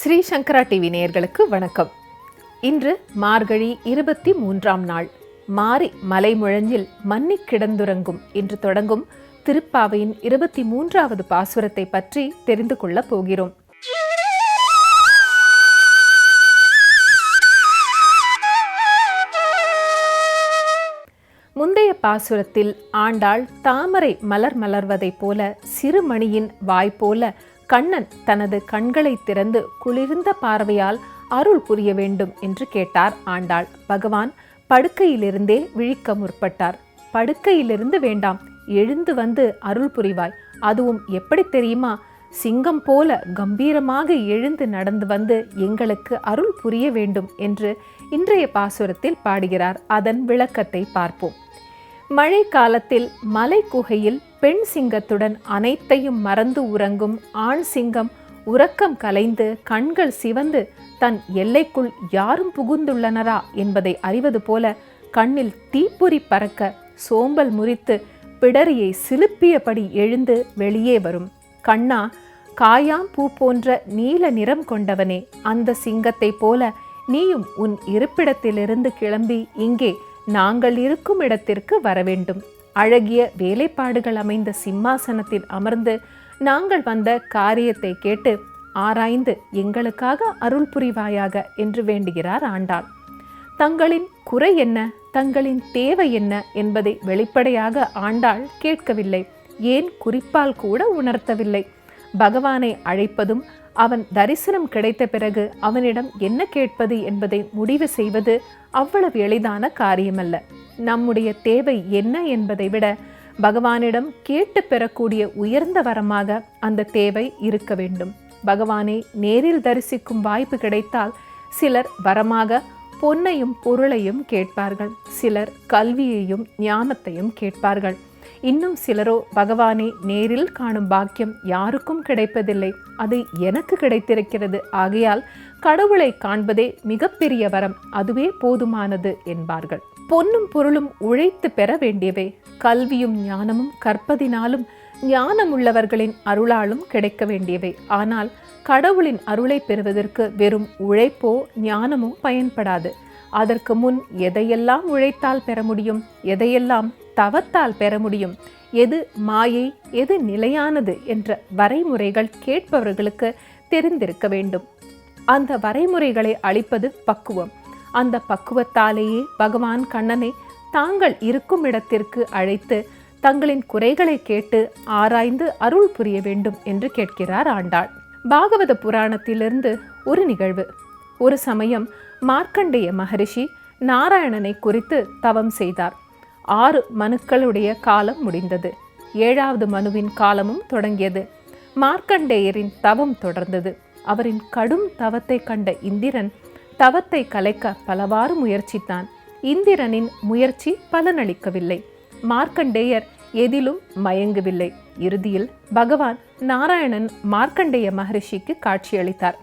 ஸ்ரீ சங்கரா TV நேயர்களுக்கு வணக்கம். இன்று மார்கழி இருபத்தி மூன்றாம் நாள். மாறி மலைமுழஞ்சில் மன்னிக் கிடந்துறங்கும் என்று தொடங்கும் திருப்பாவையின் இருபத்தி மூன்றாவது பாசுரத்தை பற்றி தெரிந்து கொள்ளப் போகிறோம். முந்தைய பாசுரத்தில் ஆண்டாள் தாமரை மலர் மலர்வதைப் போல சிறுமணியின் வாய் போல கண்ணன் தனது கண்களை திறந்து குளிர்ந்த பார்வையால் அருள் புரிய வேண்டும் என்று கேட்டார் ஆண்டாள். பகவான் படுக்கையிலிருந்தே விழிக்க முற்பட்டார். படுக்கையிலிருந்து வேண்டாம் எழுந்து வந்து அருள் புரிவாய். அதுவும் எப்படி தெரியுமா? சிங்கம் போல கம்பீரமாக எழுந்து நடந்து வந்து எங்களுக்கு அருள் புரிய வேண்டும் என்று இன்றைய பாசுரத்தில் பாடுகிறார். அதன் விளக்கத்தை பார்ப்போம். மழை காலத்தில் மலை குகையில் பெண் சிங்கத்துடன் அனைத்தையும் மறந்து உறங்கும் ஆண் சிங்கம் உறக்கம் கலைந்து கண்கள் சிவந்து தன் எல்லைக்குள் யாரும் புகுந்துள்ளனரா என்பதை அறிவது போல கண்ணில் தீப்பொறி பறக்க சோம்பல் முறித்து பிடரியை சிலுப்பியபடி எழுந்து வெளியே வரும். கண்ணா காயாம் பூ போன்ற நீல நிறம் கொண்டவனே அந்த சிங்கத்தைப் போல நீயும் உன் இருப்பிடத்திலிருந்து கிளம்பி இங்கே நாங்கள் இருக்கும் இடத்திற்கு வரவேண்டும். அழகிய வேலைப்பாடுகள் அமைந்த சிம்மாசனத்தில் அமர்ந்து நாங்கள் வந்த காரியத்தை கேட்டு ஆராய்ந்து எங்களுக்காக அருள் புரிவாயாக என்று வேண்டுகிறார் ஆண்டாள். தங்களின் குறை என்ன தங்களின் தேவை என்ன என்பதை வெளிப்படையாக ஆண்டாள் கேட்கவில்லை. ஏன் குறிப்பால் கூட உணர்த்தவில்லை. பகவானை அழைப்பதும் அவன் தரிசனம் கிடைத்த பிறகு அவனிடம் என்ன கேட்பது என்பதை முடிவு செய்வது அவ்வளவு எளிதான காரியமல்ல. நம்முடைய தேவை என்ன என்பதை விட பகவானிடம் கேட்டு பெறக்கூடிய உயர்ந்த வரமாக அந்த தேவை இருக்க வேண்டும். பகவானை நேரில் தரிசிக்கும் வாய்ப்பு கிடைத்தால் சிலர் வரமாக பொன்னையும் பொருளையும் கேட்பார்கள். சிலர் கல்வியையும் ஞானத்தையும் கேட்பார்கள். இன்னும் சிலரோ பகவானை நேரில் காணும் பாக்கியம் யாருக்கும் கிடைப்பதில்லை. அது எனக்கு கிடைத்திருக்கிறது. ஆகையால் கடவுளை காண்பதே மிகப்பெரிய வரம். அதுவே போதுமானது என்பார்கள். பொன்னும் பொருளும் உழைத்து பெற வேண்டியவை. கல்வியும் ஞானமும் கற்பதினாலும் ஞானம் உள்ளவர்களின் அருளாலும் கிடைக்க வேண்டியவை. ஆனால் கடவுளின் அருளை பெறுவதற்கு வெறும் உழைப்போ ஞானமோ பயன்படாது. அதற்கு முன் எதையெல்லாம் உழைத்தால் பெற முடியும்? எதையெல்லாம் தவத்தால் பெற முடியும்? எது மாயை எது நிலையானது என்ற வரைமுறைகள் கேட்பவர்களுக்கு தெரிந்திருக்க வேண்டும். அந்த வரைமுறைகளை அளிப்பது பக்குவம். அந்த பக்குவத்தாலேயே பகவான் கண்ணனை தாங்கள் இருக்கும் இடத்திற்கு அழைத்து தங்களின் குறைகளை கேட்டு ஆராய்ந்து அருள் புரிய வேண்டும் என்று கேட்கிறார் ஆண்டாள். பாகவத புராணத்திலிருந்து ஒரு நிகழ்வு. ஒரு சமயம் மார்க்கண்டேய மகரிஷி நாராயணனை குறித்து தவம் செய்தார். ஆறு மனுக்களுடைய காலம் முடிந்தது. ஏழாவது மனுவின் காலமும் தொடங்கியது. மார்க்கண்டேயரின் தவம் தொடர்ந்தது. அவரின் கடும் தவத்தை கண்ட இந்திரன் தவத்தை கலைக்க பலவாறு முயற்சித்தான். இந்திரனின் முயற்சி பலனளிக்கவில்லை. மார்க்கண்டேயர் எதிலும் மயங்கவில்லை. இறுதியில் பகவான் நாராயணன் மார்க்கண்டேய மகரிஷிக்கு காட்சியளித்தார்.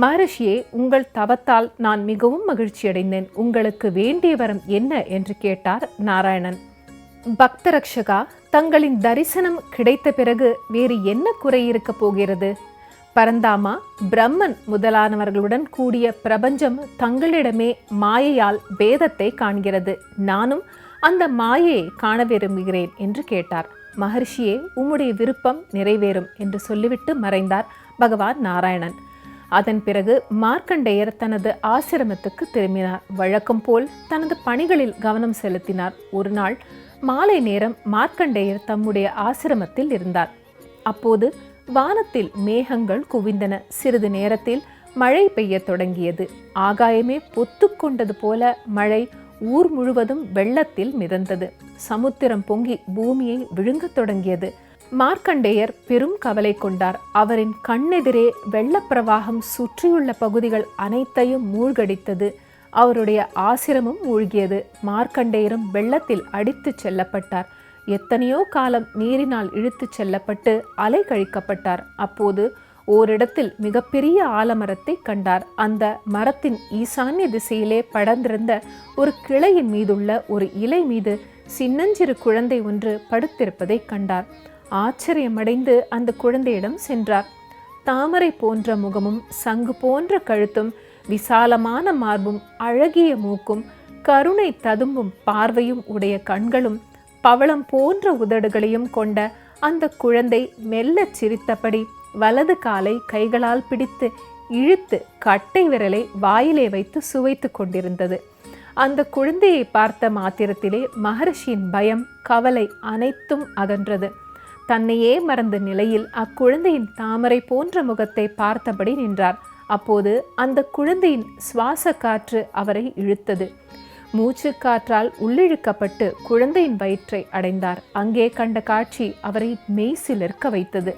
மகரிஷியே உங்கள் தவத்தால் நான் மிகவும் மகிழ்ச்சியடைந்தேன். உங்களுக்கு வேண்டிய வரம் என்ன? என்று கேட்டார் நாராயணன். பக்தரக்ஷகா தங்களின் தரிசனம் கிடைத்த பிறகு வேறு என்ன குறை இருக்கப் போகிறது? பரந்தாமா பிரம்மன் முதலானவர்களுடன் கூடிய பிரபஞ்சம் தங்களிடமே மாயையால் பேதத்தை காண்கிறது. நானும் அந்த மாயையை காண விரும்புகிறேன் என்று கேட்டார். மகர்ஷியே உம்முடைய விருப்பம் நிறைவேறும் என்று சொல்லிவிட்டு மறைந்தார் பகவான் நாராயணன். அதன் பிறகு மார்க்கண்டேயர் தனது ஆசிரமத்துக்கு திரும்பினார். வழக்கம் போல் தனது பணிகளில் கவனம் செலுத்தினார். ஒரு நாள் மாலை நேரம் மார்க்கண்டேயர் தம்முடைய ஆசிரமத்தில் இருந்தார். அப்போது வானத்தில் மேகங்கள் குவிந்தன. சிறிது நேரத்தில் மழை பெய்ய தொடங்கியது. ஆகாயமே பொத்து கொண்டது போல மழை ஊர் முழுவதும் வெள்ளத்தில் மிதந்தது. சமுத்திரம் பொங்கி பூமியை விழுங்கத் தொடங்கியது. மார்க்கண்டேயர் பெரும் கவலை கொண்டார். அவரின் கண்ணெதிரே வெள்ளப்பிரவாகம் சுற்றியுள்ள பகுதிகள் அனைத்தையும் மூழ்கடித்தது. அவருடைய ஆசிரமும் மூழ்கியது. மார்க்கண்டேயரும் வெள்ளத்தில் அடித்துச் செல்லப்பட்டார். எத்தனையோ காலம் நீரினால் இழுத்துச் செல்லப்பட்டு அலை கழிக்கப்பட்டார். அப்போது ஓரிடத்தில் மிகப்பெரிய ஆலமரத்தை கண்டார். அந்த மரத்தின் ஈசான்ய திசையிலே படர்ந்திருந்த ஒரு கிளையின் மீதுள்ள ஒரு இலை மீது சின்னஞ்சிறு குழந்தை ஒன்று படுத்திருப்பதை கண்டார். ஆச்சரியமடைந்து அந்த குழந்தையிடம் சென்றார். தாமரை போன்ற முகமும் சங்கு போன்ற கழுத்தும் விசாலமான மார்பும் அழகிய மூக்கும் கருணை ததும்பும் பார்வையும் உடைய கண்களும் பவளம் போன்ற உதடுகளையும் கொண்ட அந்த குழந்தை மெல்லச் சிரித்தபடி வலது காலை கைகளால் பிடித்து இழுத்து கட்டை விரலை வாயிலே வைத்து சுவைத்து கொண்டிருந்தது. அந்த குழந்தையை பார்த்த மாத்திரத்திலே மகரிஷியின் பயம் கவலை அனைத்தும் அகன்றது. தன்னையே மறந்த நிலையில் அக்குழந்தையின் தாமரை போன்ற முகத்தை பார்த்தபடி நின்றார். அப்போது அந்த குழந்தையின் சுவாச காற்று அவரை இழுத்தது. மூச்சு காற்றால் உள்ளிழுக்கப்பட்டு குழந்தையின் வயிற்றை அடைந்தார். அங்கே கண்ட காட்சி அவரை மெய்சிலிருக்க வைத்தது.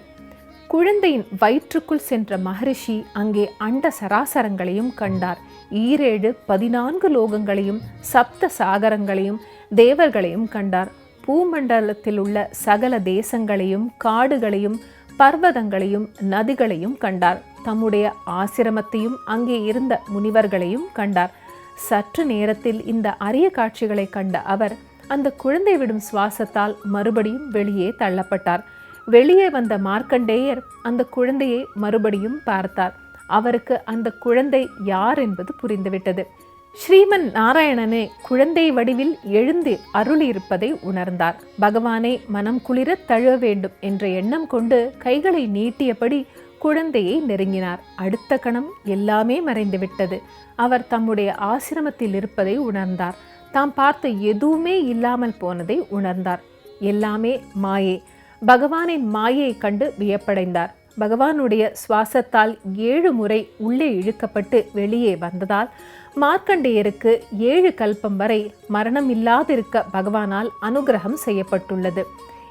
குழந்தையின் வயிற்றுக்குள் சென்ற மகரிஷி அங்கே அண்ட சராசரங்களையும் கண்டார். ஈரேழு பதினான்கு லோகங்களையும் சப்த சாகரங்களையும் தேவர்களையும் கண்டார். பூமண்டலத்தில் உள்ள சகல தேசங்களையும் காடுகளையும் பர்வதங்களையும் நதிகளையும் கண்டார். தம்முடைய ஆசிரமத்தையும் அங்கே இருந்த முனிவர்களையும் கண்டார். சற்று நேரத்தில் இந்த அரிய காட்சிகளை கண்ட அவர் அந்த குழந்தை விடும் சுவாசத்தால் மறுபடியும் வெளியே தள்ளப்பட்டார். வெளியே வந்த மார்க்கண்டேயர் அந்த குழந்தையை மறுபடியும் பார்த்தார். அவருக்கு அந்த குழந்தை யார் என்பது புரிந்துவிட்டது. ஸ்ரீமன் நாராயணனே குழந்தை வடிவில் எழுந்து அருளியிருப்பதை உணர்ந்தார். பகவானை மனம் குளிர தழுவ வேண்டும் என்ற எண்ணம் கொண்டு கைகளை நீட்டியபடி குழந்தையை நெருங்கினார். அடுத்த கணம் எல்லாமே மறைந்துவிட்டது அவர் தம்முடைய ஆசிரமத்தில் இருப்பதை உணர்ந்தார். தாம் பார்த்த எதுவுமே இல்லாமல் போனதை உணர்ந்தார். எல்லாமே மாயே. பகவானின் மாயை கண்டு வியப்படைந்தார். பகவானுடைய சுவாசத்தால் ஏழு முறை உள்ளே இழுக்கப்பட்டு வெளியே வந்ததால் மார்க்கண்டேயருக்கு ஏழு கல்பம் வரை மரணம் இல்லாதிருக்க பகவானால் அனுகிரகம் செய்யப்பட்டுள்ளது.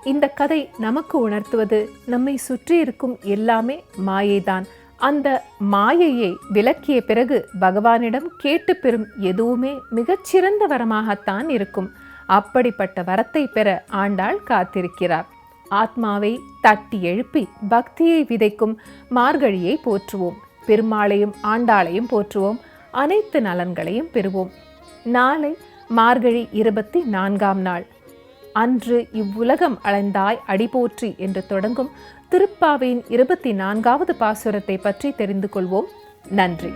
இந்த கதை நமக்கு உணர்த்துவது நம்மை சுற்றி இருக்கும் எல்லாமே மாயைதான். அந்த மாயையை விளக்கிய பிறகு பகவானிடம் கேட்டு பெறும் எதுவுமே மிகச்சிறந்த வரமாகத்தான் இருக்கும். அப்படிப்பட்ட வரத்தை பெற ஆண்டாள் காத்திருக்கிறார். ஆத்மாவை தட்டி எழுப்பி பக்தியை விதைக்கும் மார்கழியை போற்றுவோம். பெருமாளையும் ஆண்டாளையும் போற்றுவோம். அனைத்து நலன்களையும் பெறுவோம். நாளை மார்கழி இருபத்தி நான்காம் நாள். அன்று இவ்வுலகம் அளந்தாய் அடிபோற்றி என்று தொடங்கும் திருப்பாவையின் இருபத்தி நான்காவது பாசுரத்தை பற்றி தெரிந்து கொள்வோம். நன்றி.